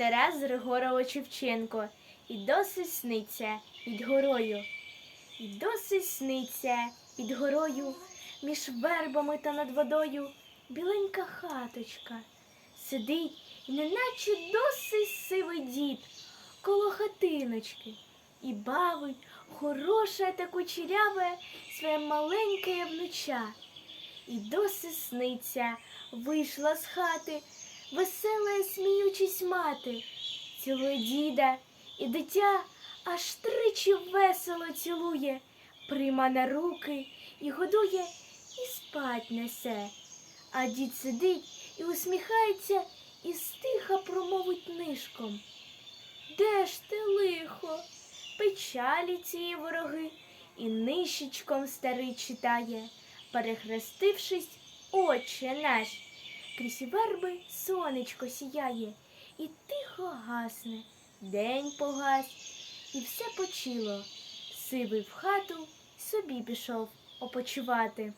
Тарас Григорович Шевченко. І досить сниться під горою. І досить сниться під горою, між вербами та над водою біленька хаточка. Сидить, і неначе досить сивий дід коло хатиночки. І бавить хороше та кучеряве своє маленьке внуча. І досить сниться, вийшла з хати, весела, сміючись мати, цілує діда, і дитя аж тричі весело цілує, прийма на руки і годує, і спать несе. А дід сидить і усміхається, і стиха промовить нишком. Де ж ти лихо? Печалі цієї вороги, і нишечком старий читає, перехрестившись, Отче наш. Крізь верби сонечко сіяє, і тихо гасне, день погас, і все почило. Сивий в хату собі пішов опочивати.